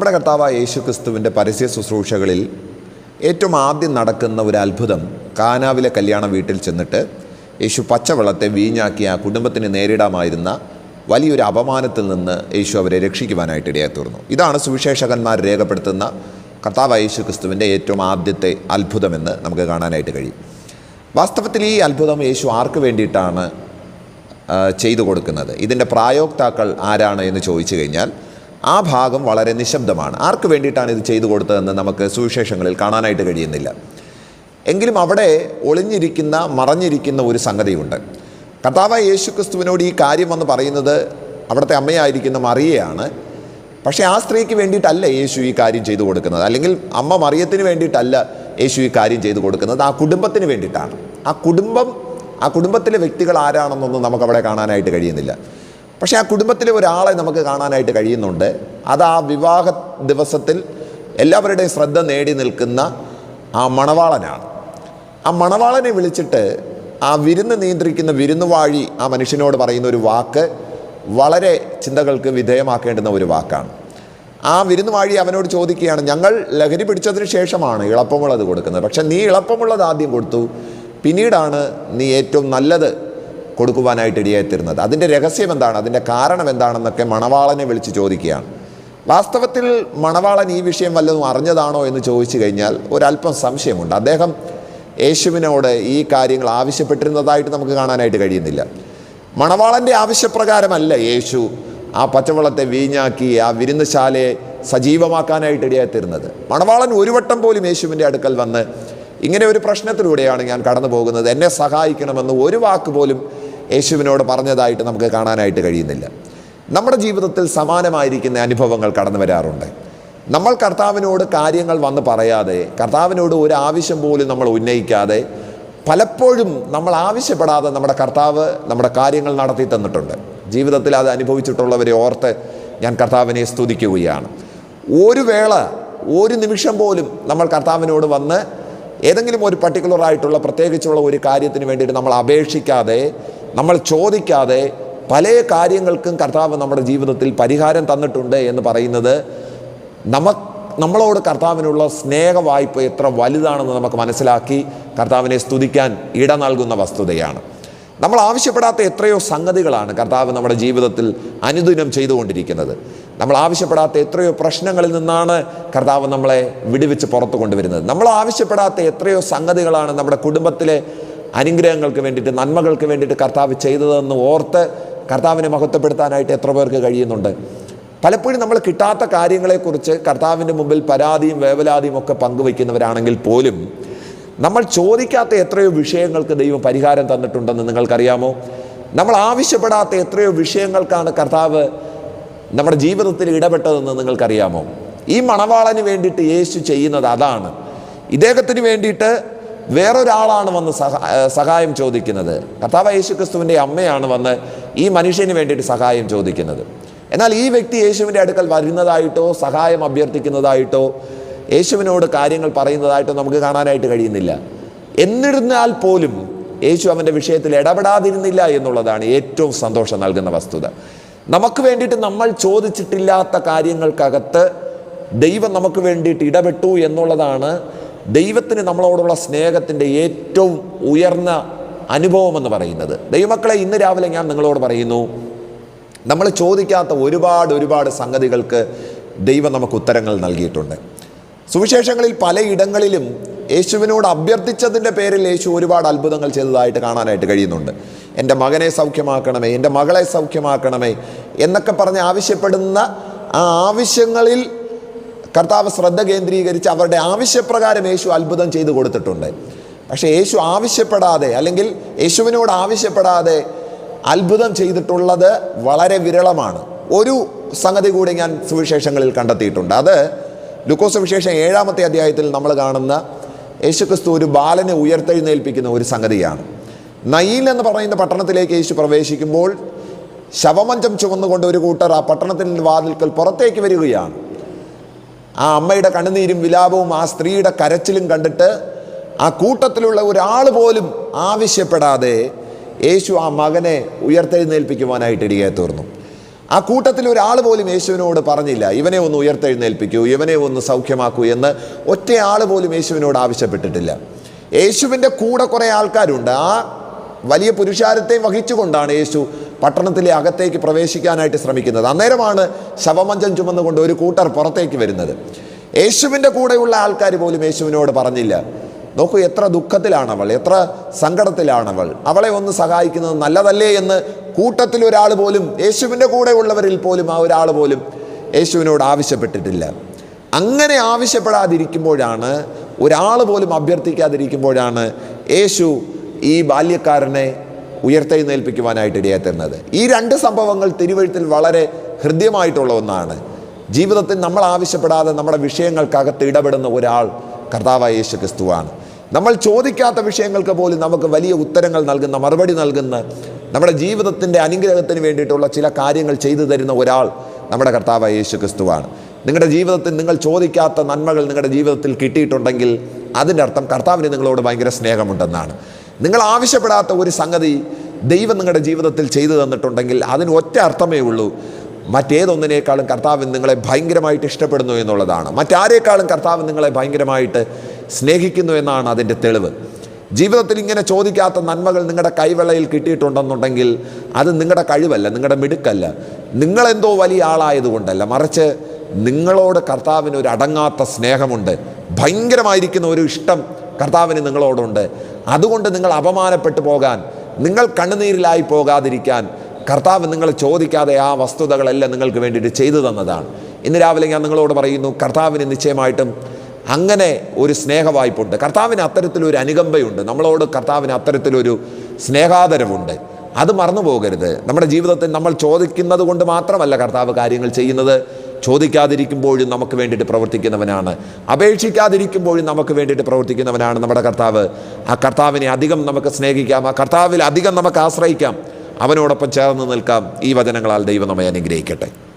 നമ്മുടെ കർത്താവായ യേശു ക്രിസ്തുവിന്റെ പരസ്യ ശുശ്രൂഷകളിൽ ഏറ്റവും ആദ്യം നടക്കുന്ന ഒരു അത്ഭുതം കാനാവിലെ കല്യാണ വീട്ടിൽ ചെന്നിട്ട് യേശു പച്ചവെള്ളത്തെ വീഞ്ഞാക്കി ആ കുടുംബത്തിന് നേരിടാമായിരുന്ന വലിയൊരു അപമാനത്തിൽ നിന്ന് യേശു അവരെ രക്ഷിക്കുവാനായിട്ട് ഇടയായി തീർന്നു. ഇതാണ് സുവിശേഷകന്മാർ രേഖപ്പെടുത്തുന്ന കർത്താവ് യേശു ക്രിസ്തുവിന്റെ ഏറ്റവും ആദ്യത്തെ അത്ഭുതമെന്ന് നമുക്ക് കാണാനായിട്ട് കഴിയും. വാസ്തവത്തിൽ ഈ അത്ഭുതം യേശു ആർക്ക് വേണ്ടിയിട്ടാണ് ചെയ്തു കൊടുക്കുന്നത്? ഇതിന്റെ പ്രായോക്താക്കൾ ആരാണ് എന്ന് ചോദിച്ചു കഴിഞ്ഞാൽ ആ ഭാഗം വളരെ നിശബ്ദമാണ്. ആർക്ക് വേണ്ടിയിട്ടാണ് ഇത് ചെയ്തു കൊടുത്തതെന്ന് നമുക്ക് സുവിശേഷങ്ങളിൽ കാണാനായിട്ട് കഴിയുന്നില്ല. എങ്കിലും അവിടെ ഒളിഞ്ഞിരിക്കുന്ന മറഞ്ഞിരിക്കുന്ന ഒരു സംഗതിയുണ്ട്. കർത്താവായ യേശു ക്രിസ്തുവിനോട് ഈ കാര്യം വന്ന് പറയുന്നത് അവിടുത്തെ അമ്മയായിരിക്കുന്ന മറിയയാണ്. പക്ഷേ ആ സ്ത്രീക്ക് വേണ്ടിയിട്ടല്ല യേശു ഈ കാര്യം ചെയ്തു കൊടുക്കുന്നത്. അല്ലെങ്കിൽ അമ്മ മറിയത്തിന് വേണ്ടിയിട്ടല്ല യേശു ഈ കാര്യം ചെയ്തു കൊടുക്കുന്നത്. ആ കുടുംബത്തിന് വേണ്ടിയിട്ടാണ്. ആ കുടുംബം ആ കുടുംബത്തിലെ വ്യക്തികൾ ആരാണെന്നൊന്നും നമുക്കവിടെ കാണാനായിട്ട് കഴിയുന്നില്ല. പക്ഷേ ആ കുടുംബത്തിലെ ഒരാളെ നമുക്ക് കാണാനായിട്ട് കഴിയുന്നുണ്ട്. അത് ആ വിവാഹ ദിവസത്തിൽ എല്ലാവരുടെയും ശ്രദ്ധ നേടി നിൽക്കുന്ന ആ മണവാളനാണ്. ആ മണവാളനെ വിളിച്ചിട്ട് ആ വിരുന്ന് നിയന്ത്രിക്കുന്ന വിരുന്നുവാഴി ആ മനുഷ്യനോട് പറയുന്ന ഒരു വാക്ക് വളരെ ചിന്തകൾക്ക് വിധേയമാക്കേണ്ടുന്ന ഒരു വാക്കാണ്. ആ വിരുന്നുവാഴി അവനോട് ചോദിക്കുകയാണ് ഞങ്ങൾ ലഹരി പിടിച്ചതിന് ശേഷമാണ് ഇളപ്പമുള്ളത് കൊടുക്കുന്നത്. പക്ഷെ നീ ഇളപ്പമുള്ളത് ആദ്യം കൊടുത്തു. പിന്നീടാണ് നീ ഏറ്റവും നല്ലത് കൊടുക്കുവാനായിട്ട് ഇടയായിത്തീരുന്നത് അതിന്റെ രഹസ്യം എന്താണ്? അതിന്റെ കാരണം എന്താണെന്നൊക്കെ മണവാളനെ വിളിച്ച് ചോദിക്കുകയാണ്. വാസ്തവത്തിൽ മണവാളൻ ഈ വിഷയം വല്ലതും അറിഞ്ഞതാണോ എന്ന് ചോദിച്ചു കഴിഞ്ഞാൽ ഒരല്പം സംശയമുണ്ട്. അദ്ദേഹം യേശുവിനോട് ഈ കാര്യങ്ങൾ ആവശ്യപ്പെട്ടിരുന്നതായിട്ട് നമുക്ക് കാണാനായിട്ട് കഴിയുന്നില്ല. മണവാളന്റെ ആവശ്യപ്രകാരമല്ല യേശു ആ പച്ചവെള്ളത്തെ വീഞ്ഞാക്കി ആ വിരുന്നശാലയെ സജീവമാക്കാനായിട്ട് ഇടയായിത്തീരുന്നത് മണവാളൻ ഒരു വട്ടം പോലും യേശുവിന്റെ അടുക്കൽ വന്ന് ഇങ്ങനെ ഒരു പ്രശ്നത്തിലൂടെയാണ് ഞാൻ കടന്നു പോകുന്നത് എന്നെ സഹായിക്കണമെന്ന് ഒരു വാക്ക് പോലും യേശുവിനോട് പറഞ്ഞതായിട്ട് നമുക്ക് കാണാനായിട്ട് കഴിയുന്നില്ല. നമ്മുടെ ജീവിതത്തിൽ സമാനമായിരിക്കുന്ന അനുഭവങ്ങൾ കടന്നു വരാറുണ്ട്. നമ്മൾ കർത്താവിനോട് കാര്യങ്ങൾ വന്ന് പറയാതെ കർത്താവിനോട് ഒരു ആവശ്യം പോലും നമ്മൾ ഉന്നയിക്കാതെ പലപ്പോഴും നമ്മൾ ആവശ്യപ്പെടാതെ നമ്മുടെ കർത്താവ് നമ്മുടെ കാര്യങ്ങൾ നടത്തി തന്നിട്ടുണ്ട്. ജീവിതത്തിൽ അത് അനുഭവിച്ചിട്ടുള്ളവരെ ഓർത്ത് ഞാൻ കർത്താവിനെ സ്തുതിക്കുകയാണ്. ഒരു വേള ഒരു നിമിഷം പോലും നമ്മൾ കർത്താവിനോട് വന്ന് ഏതെങ്കിലും ഒരു പർട്ടിക്കുലർ ആയിട്ടുള്ള പ്രത്യേകിച്ചുള്ള ഒരു കാര്യത്തിന് വേണ്ടിയിട്ട് നമ്മൾ അപേക്ഷിക്കാതെ നമ്മൾ ചോദിക്കാതെ പല കാര്യങ്ങൾക്കും കർത്താവ് നമ്മുടെ ജീവിതത്തിൽ പരിഹാരം തന്നിട്ടുണ്ട് എന്ന് പറയുന്നത് നമ നമ്മളോട് കർത്താവിനുള്ള സ്നേഹ വായ്പ എത്ര വലുതാണെന്ന് നമുക്ക് മനസ്സിലാക്കി കർത്താവിനെ സ്തുതിക്കാൻ ഇട നൽകുന്ന വസ്തുതയാണ്. നമ്മൾ ആവശ്യപ്പെടാത്ത എത്രയോ സംഗതികളാണ് കർത്താവ് നമ്മുടെ ജീവിതത്തിൽ അനുദിനം ചെയ്തുകൊണ്ടിരിക്കുന്നത്. നമ്മൾ ആവശ്യപ്പെടാത്ത എത്രയോ പ്രശ്നങ്ങളിൽ നിന്നാണ് കർത്താവ് നമ്മളെ വിടുവിച്ച് പുറത്തു കൊണ്ടുവരുന്നത്. നമ്മൾ ആവശ്യപ്പെടാത്ത എത്രയോ സംഗതികളാണ് നമ്മുടെ കുടുംബത്തിലെ അനുഗ്രഹങ്ങൾക്ക് വേണ്ടിയിട്ട് നന്മകൾക്ക് വേണ്ടിയിട്ട് കർത്താവ് ചെയ്തതെന്ന് ഓർത്ത് കർത്താവിനെ മഹത്വപ്പെടുത്താനായിട്ട് എത്ര പേർക്ക് കഴിയുന്നുണ്ട്? പലപ്പോഴും നമ്മൾ കിട്ടാത്ത കാര്യങ്ങളെക്കുറിച്ച് കർത്താവിന്റെ മുമ്പിൽ പരാതിയും വേവലാതിയും ഒക്കെ പങ്കുവയ്ക്കുന്നവരാണെങ്കിൽ പോലും നമ്മൾ ചോദിക്കാത്ത എത്രയോ വിഷയങ്ങൾക്ക് ദൈവം പരിഹാരം തന്നിട്ടുണ്ടെന്ന് നിങ്ങൾക്കറിയാമോ? നമ്മൾ ആവശ്യപ്പെടാത്ത എത്രയോ വിഷയങ്ങൾക്കാണ് കർത്താവ് നമ്മുടെ ജീവിതത്തിൽ ഇടപെട്ടതെന്ന് നിങ്ങൾക്കറിയാമോ? ഈ മണവാളന് വേണ്ടിയിട്ട് യേശു ചെയ്യുന്നത് അതാണ്. ഇദ്ദേഹത്തിന് വേണ്ടിയിട്ട് വേറൊരാളാണ് വന്ന് സഹാ സഹായം ചോദിക്കുന്നത്. കർത്താവ് യേശു ക്രിസ്തുവിന്റെ അമ്മയാണ് വന്ന് ഈ മനുഷ്യന് വേണ്ടിയിട്ട് സഹായം ചോദിക്കുന്നത്. എന്നാൽ ഈ വ്യക്തി യേശുവിന്റെ അടുക്കൽ വരുന്നതായിട്ടോ സഹായം അഭ്യർത്ഥിക്കുന്നതായിട്ടോ യേശുവിനോട് കാര്യങ്ങൾ പറയുന്നതായിട്ടോ നമുക്ക് കാണാനായിട്ട് കഴിയുന്നില്ല. എന്നിരുന്നാൽ പോലും യേശു അവന്റെ വിഷയത്തിൽ ഇടപെടാതിരുന്നില്ല എന്നുള്ളതാണ് ഏറ്റവും സന്തോഷം നൽകുന്ന വസ്തുത. നമുക്ക് വേണ്ടിയിട്ട് നമ്മൾ ചോദിച്ചിട്ടില്ലാത്ത കാര്യങ്ങൾക്കകത്ത് ദൈവം നമുക്ക് വേണ്ടിയിട്ട് ഇടപെട്ടു എന്നുള്ളതാണ് ദൈവത്തിന് നമ്മളോടുള്ള സ്നേഹത്തിന്റെ ഏറ്റവും ഉയർന്ന അനുഭവം എന്ന് പറയുന്നത്. ദൈവമക്കളെ ഇന്ന് രാവിലെ ഞാൻ നിങ്ങളോട് പറയുന്നു നമ്മൾ ചോദിക്കാത്ത ഒരുപാട് ഒരുപാട് സംഗതികൾക്ക് ദൈവം നമുക്ക് ഉത്തരങ്ങൾ നൽകിയിട്ടുണ്ട്. സുവിശേഷങ്ങളിൽ പലയിടങ്ങളിലും യേശുവിനോട് അഭ്യർത്ഥിച്ചതിന്റെ പേരിൽ യേശു ഒരുപാട് അത്ഭുതങ്ങൾ ചെയ്തതായിട്ട് കാണാനായിട്ട് കഴിയുന്നുണ്ട്. എന്റെ മകനെ സൗഖ്യമാക്കണമേ എന്റെ മകളെ സൗഖ്യമാക്കണമേ എന്നൊക്കെ പറഞ്ഞ് ആവശ്യപ്പെടുന്ന ആ ആവശ്യങ്ങളിൽ കർത്താവ് ശ്രദ്ധ കേന്ദ്രീകരിച്ച് അവരുടെ ആവശ്യപ്രകാരം യേശു അത്ഭുതം ചെയ്തു കൊടുത്തിട്ടുണ്ട്. പക്ഷേ യേശു ആവശ്യപ്പെടാതെ അല്ലെങ്കിൽ യേശുവിനോട് ആവശ്യപ്പെടാതെ അത്ഭുതം ചെയ്തിട്ടുള്ളത് വളരെ വിരളമാണ്. ഒരു സംഗതി കൂടി ഞാൻ സുവിശേഷങ്ങളിൽ കണ്ടെത്തിയിട്ടുണ്ട്. അത് ലുക്കോസ് വിശേഷം ഏഴാമത്തെ അധ്യായത്തിൽ നമ്മൾ കാണുന്ന യേശുക്രിസ്തു ഒരു ബാലനെ ഉയർത്തെഴുന്നേൽപ്പിക്കുന്ന ഒരു സംഗതിയാണ്. നയിൽ എന്ന് പറയുന്ന പട്ടണത്തിലേക്ക് യേശു പ്രവേശിക്കുമ്പോൾ ശവമഞ്ചം ചുമന്നുകൊണ്ട് ഒരു കൂട്ടർ ആ പട്ടണത്തിന്റെ വാതിൽക്കൽ പുറത്തേക്ക് വരികയാണ്. ആ അമ്മയുടെ കണ്ണുനീരും വിലാപവും ആ സ്ത്രീയുടെ കരച്ചിലും കണ്ടിട്ട് ആ കൂട്ടത്തിലുള്ള ഒരാൾ പോലും ആവശ്യപ്പെടാതെ യേശു ആ മകനെ ഉയർത്തെഴുന്നേൽപ്പിക്കുവാനായിട്ട് ഇടികെ തീർന്നു. ആ കൂട്ടത്തിൽ ഒരാൾ പോലും യേശുവിനോട് പറഞ്ഞില്ല ഇവനെ ഒന്ന് ഉയർത്തെഴുന്നേൽപ്പിക്കൂ ഇവനെ ഒന്ന് സൗഖ്യമാക്കൂ എന്ന് ഒറ്റയാൾ പോലും യേശുവിനോട് ആവശ്യപ്പെട്ടിട്ടില്ല. യേശുവിന്റെ കൂടെ കുറേ ആൾക്കാരുണ്ട്. ആ വലിയ പുരുഷാരത്തെ വഹിച്ചുകൊണ്ടാണ് യേശു പട്ടണത്തിലെ അകത്തേക്ക് പ്രവേശിക്കാനായിട്ട് ശ്രമിക്കുന്നത്. അന്നേരമാണ് ശവമഞ്ചം ചുമന്നുകൊണ്ട് ഒരു കൂട്ടർ പുറത്തേക്ക് വരുന്നത്. യേശുവിന്റെ കൂടെയുള്ള ആൾക്കാർ പോലും യേശുവിനോട് പറഞ്ഞില്ല. നോക്കൂ എത്ര ദുഃഖത്തിലാണവൾ എത്ര സങ്കടത്തിലാണവൾ. അവളെ ഒന്ന് സഹായിക്കുന്നത് നല്ലതല്ലേ? എന്ന് കൂട്ടത്തിൽ ഒരാൾ പോലും യേശുവിന്റെ കൂടെ ഉള്ളവരിൽ പോലും ആ ഒരാൾ പോലും യേശുവിനോട് ആവശ്യപ്പെട്ടിട്ടില്ല. അങ്ങനെ ആവശ്യപ്പെടാതിരിക്കുമ്പോഴാണ് ഒരാൾ പോലും അഭ്യർത്ഥിക്കാതിരിക്കുമ്പോഴാണ് യേശു ഈ ബാല്യക്കാരനെ ഉയർത്തെഴുന്നേൽപ്പിക്കുവാനായിട്ട് ഇടയാത്തരുന്നത് ഈ രണ്ട് സംഭവങ്ങൾ തിരുവഴുത്തിൽ വളരെ ഹൃദ്യമായിട്ടുള്ള ഒന്നാണ്. ജീവിതത്തിൽ നമ്മൾ ആവശ്യപ്പെടാതെ നമ്മുടെ വിഷയങ്ങൾക്കകത്ത് ഇടപെടുന്ന ഒരാൾ കർത്താവായ യേശു ക്രിസ്തുവാണ് നമ്മൾ ചോദിക്കാത്ത വിഷയങ്ങൾക്ക് പോലും നമുക്ക് വലിയ ഉത്തരങ്ങൾ നൽകുന്ന മറുപടി നൽകുന്ന നമ്മുടെ ജീവിതത്തിന്റെ അനുഗ്രഹത്തിന് വേണ്ടിയിട്ടുള്ള ചില കാര്യങ്ങൾ ചെയ്തു തരുന്ന ഒരാൾ നമ്മുടെ കർത്താവായ യേശു ക്രിസ്തുവാണ് നിങ്ങളുടെ ജീവിതത്തിൽ നിങ്ങൾ ചോദിക്കാത്ത നന്മകൾ നിങ്ങളുടെ ജീവിതത്തിൽ കിട്ടിയിട്ടുണ്ടെങ്കിൽ അതിന്റെ അർത്ഥം കർത്താവിന് നിങ്ങളോട് ഭയങ്കര സ്നേഹമുണ്ടെന്നാണ്. നിങ്ങൾ ആവശ്യപ്പെടാത്ത ഒരു സംഗതി ദൈവം നിങ്ങളുടെ ജീവിതത്തിൽ ചെയ്തു തന്നിട്ടുണ്ടെങ്കിൽ അതിന് ഒറ്റ അർത്ഥമേ ഉള്ളൂ. മറ്റേതൊന്നിനേക്കാളും കർത്താവ് നിങ്ങളെ ഭയങ്കരമായിട്ട് ഇഷ്ടപ്പെടുന്നു എന്നുള്ളതാണ്. മറ്റാരേക്കാളും കർത്താവ് നിങ്ങളെ ഭയങ്കരമായിട്ട് സ്നേഹിക്കുന്നു എന്നാണ് അതിന്റെ തെളിവ്. ജീവിതത്തിൽ ഇങ്ങനെ ചോദിക്കാത്ത നന്മകൾ നിങ്ങളുടെ കൈവെള്ളയിൽ കിട്ടിയിട്ടുണ്ടെന്നുണ്ടെങ്കിൽ അത് നിങ്ങളുടെ കഴിവല്ല നിങ്ങളുടെ മിടുക്കല്ല. നിങ്ങളെന്തോ വലിയ ആളായതുകൊണ്ടല്ല. മറിച്ച് നിങ്ങളോട് കർത്താവിന് ഒരു അടങ്ങാത്ത സ്നേഹമുണ്ട്. ഭയങ്കരമായിരിക്കുന്ന ഒരു ഇഷ്ടം കർത്താവിന് നിങ്ങളോടുണ്ട്. അതുകൊണ്ട് നിങ്ങൾ അപമാനപ്പെട്ടു പോകാൻ നിങ്ങൾ കണ്ണുനീരിലായി പോകാതിരിക്കാൻ കർത്താവ് നിങ്ങൾ ചോദിക്കാതെ ആ വസ്തുതകളെല്ലാം നിങ്ങൾക്ക് വേണ്ടിയിട്ട് ചെയ്തു തന്നതാണ്. ഇന്ന് രാവിലെ ഞാൻ നിങ്ങളോട് പറയുന്നു കർത്താവിന് നിശ്ചയമായിട്ടും അങ്ങനെ ഒരു സ്നേഹവായ്പുണ്ട്. കർത്താവിന് അത്തരത്തിലൊരു അനുകമ്പയുണ്ട്. നമ്മളോട് കർത്താവിന് അത്തരത്തിലൊരു സ്നേഹാദരവുണ്ട്. അത് മറന്നു പോകരുത് നമ്മുടെ ജീവിതത്തിൽ നമ്മൾ ചോദിക്കുന്നത് കൊണ്ട് മാത്രമല്ല കർത്താവ് കാര്യങ്ങൾ ചെയ്യുന്നത്. ചോദിക്കാതിരിക്കുമ്പോഴും നമുക്ക് വേണ്ടിയിട്ട് പ്രവർത്തിക്കുന്നവനാണ്. അപേക്ഷിക്കാതിരിക്കുമ്പോഴും നമുക്ക് വേണ്ടിയിട്ട് പ്രവർത്തിക്കുന്നവനാണ് നമ്മുടെ കർത്താവ്. ആ കർത്താവിനെ അധികം നമുക്ക് സ്നേഹിക്കാം. ആ കർത്താവിൽ അധികം നമുക്ക് ആശ്രയിക്കാം. അവനോടൊപ്പം ചേർന്ന് നിൽക്കാം. ഈ വചനങ്ങളാൽ ദൈവം നമ്മെ അനുഗ്രഹിക്കട്ടെ.